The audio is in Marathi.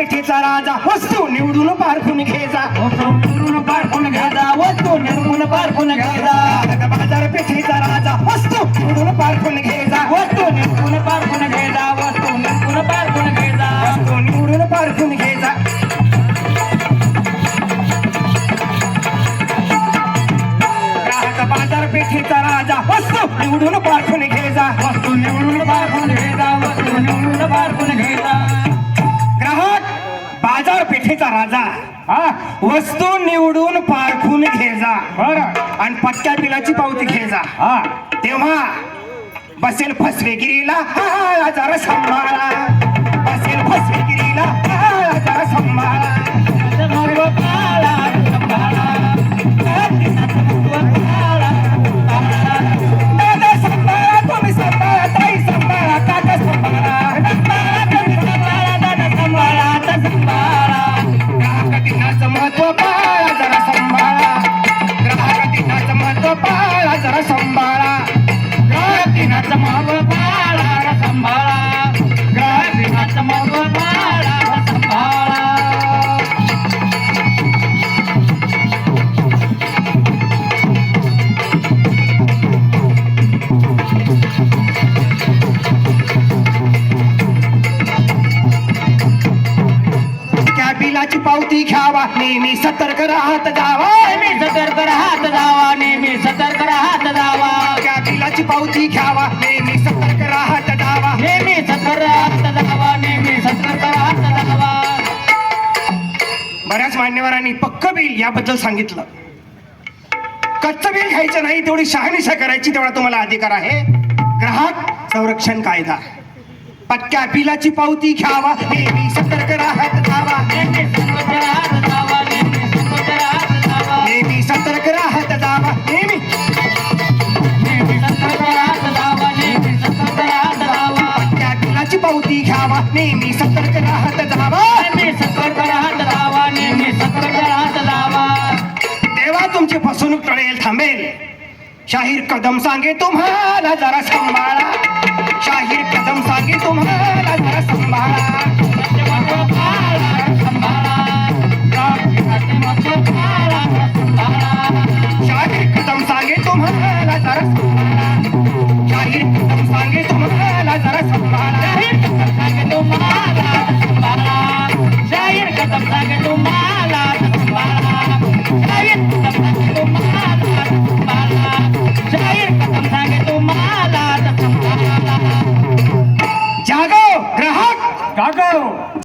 बाजारपेठेचा राजा वस्तू निवडून पारखून घे जा निवडून पारखून घ्यायचा वस्तू निवडून पारखून घ्यायचा ग्राहक बाजारपेठेचा राजा वस्तू निवडून पारखून घे जा वस्तू निवडून पारखून घ्यायचा वस्तू निवडून पारखून घ्यायचा वस्तू निवडून पारखून घे जा ग्राहक बाजारपेठेचा राजा वस्तू निवडून पारखून घे जा वस्तू निवडून पारखून घ्यायचा राजा हा? वस्तू निवडून पारखून घे जा. बरं. आणि पक्क्या बिलाची पावती घे जा. हा. तेव्हा बसेल फसवेगिरीला. हा, हा, जरा सांभाळा. बसेल फसवेगिरीला. पावती घ्यावा. नेहमी सतर्क राहत जावा. पावती घ्यावा. नेहमी सतर्क राहत जावा. नेहमी सतर्क राहत जावा. नेहमी सतर्क राहत जावा. बऱ्याच मान्यवरांनी पक्क बिल याबद्दल सांगितलं. कच्चं बिल घ्यायचं नाही तेवढी शहानिशा करायची तेवढा तुम्हाला अधिकार आहे. ग्राहक संरक्षण कायदा. पक्क्या बिलाची पावती घ्यावा. नेहमी सतर्क राहत जावा. नेहमी सतर्क राहत जावा. नेहमी सतर्क राहत जावा. नेहमी सतर्क राहत जावा नेहमी सतर्क राहत जावा. तेव्हा तुमची फसवणूक टळेल थांबेल. शाहीर कदम सांगे तुम्हाला जरा सांभाळा. शाहीर कदम सांगे तुम्हाला जरा सांभाळा. जागो ग्राहक. जागो.